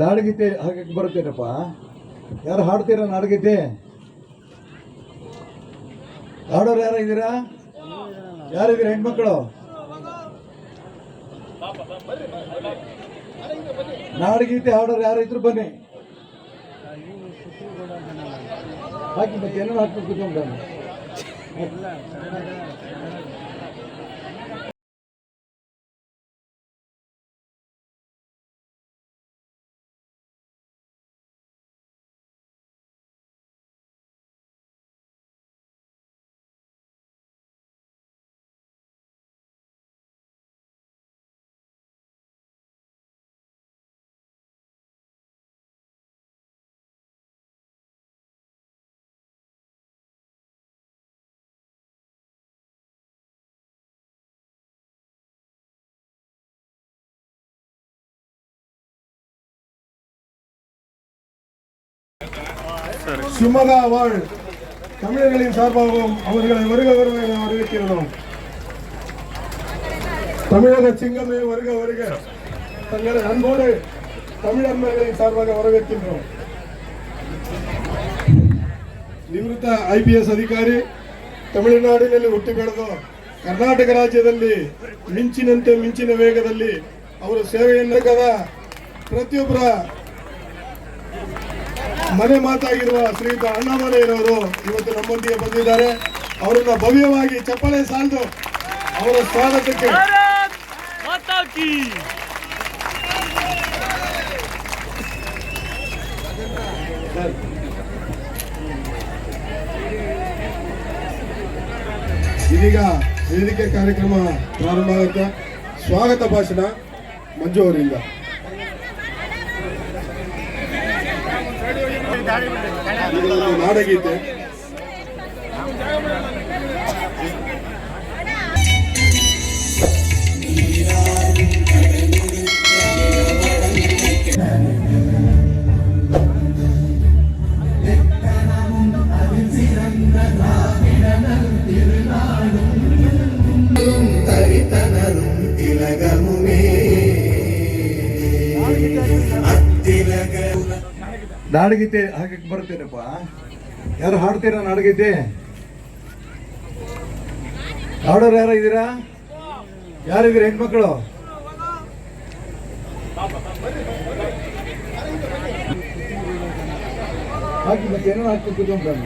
ನಾಡಗೀತೆ ಹಾಗೆ ಬರುತ್ತೇನಪ್ಪ? ಯಾರು ಹಾಡ್ತೀರಾ ನಾಡಗೀತೆ? ಹಾಡೋರು ಯಾರು ಇದ್ದೀರಾ? ಯಾರಿದ್ದೀರಾ ಹೆಣ್ಮಕ್ಳು? ನಾಡಗೀತೆ ಹಾಡೋರು ಯಾರು ಇದ್ರು ಬನ್ನಿ. ಹಾಕಿ ಮತ್ತೆ ಏನೋ ಹಾಕ್ಬೇಕು ಕೂತ್ಕೊಂಡು 我不来。சுமதா வாழ் தமிழர்களின் சார்பாகவும் அவர்களை வருக வருக என வரவேற்கிறோம் தமிழக சிங்கமே வருக வருக தங்களை அன்போடு தமிழர்களின் சார்பாக ನಿವೃತ್ತ ಐ ಅಧಿಕಾರಿ ತಮಿಳುನಾಡಿನಲ್ಲಿ ಹುಟ್ಟಿ ಬೆಳೆದು ಕರ್ನಾಟಕ ರಾಜ್ಯದಲ್ಲಿ ಮಿಂಚಿನಂತೆ ಮಿಂಚಿನ ವೇಗದಲ್ಲಿ ಅವರು ಸೇವೆಯನ್ನು ಪ್ರತಿಯೊಬ್ಬರ ಮನೆ ಮಾತಾಗಿರುವ ಶ್ರೀಯುತ ಅಣ್ಣಾಮಲೆಯವರು ಇವತ್ತು ನಮ್ಮೊಂದಿಗೆ ಬಂದಿದ್ದಾರೆ. ಅವರನ್ನ ಭವ್ಯವಾಗಿ ಚಪ್ಪಳೆ ಸಾಲದು ಅವರ ಸ್ವಾಗತಕ್ಕೆ. ಇದೀಗ ವೇದಿಕೆ ಕಾರ್ಯಕ್ರಮ ಪ್ರಾರಂಭ ಆಗುತ್ತೆ. ಸ್ವಾಗತ ಭಾಷಣ ಮಂಜು ಅವರಿಂದ. ನಾಡಗೀತೆ திலகமுமே அத்திலக ನಾಡಗೀತೆ ಹಾಕಕ್ಕೆ ಬರ್ತೇನಪ್ಪ ಯಾರು ಹಾಡ್ತೀರಾ ನಾಡಗೀತೆ? ಹಾಡೋರು ಯಾರು ಇದ್ದೀರಾ? ಯಾರಿದ್ದೀರಾ ಹೆಣ್ಮಕ್ಳು? ಹಾಕಿ ಮತ್ತೆ ಏನೋ ಹಾಕ್ಬೇಕು ಕೂತ್ಕೊಂಡು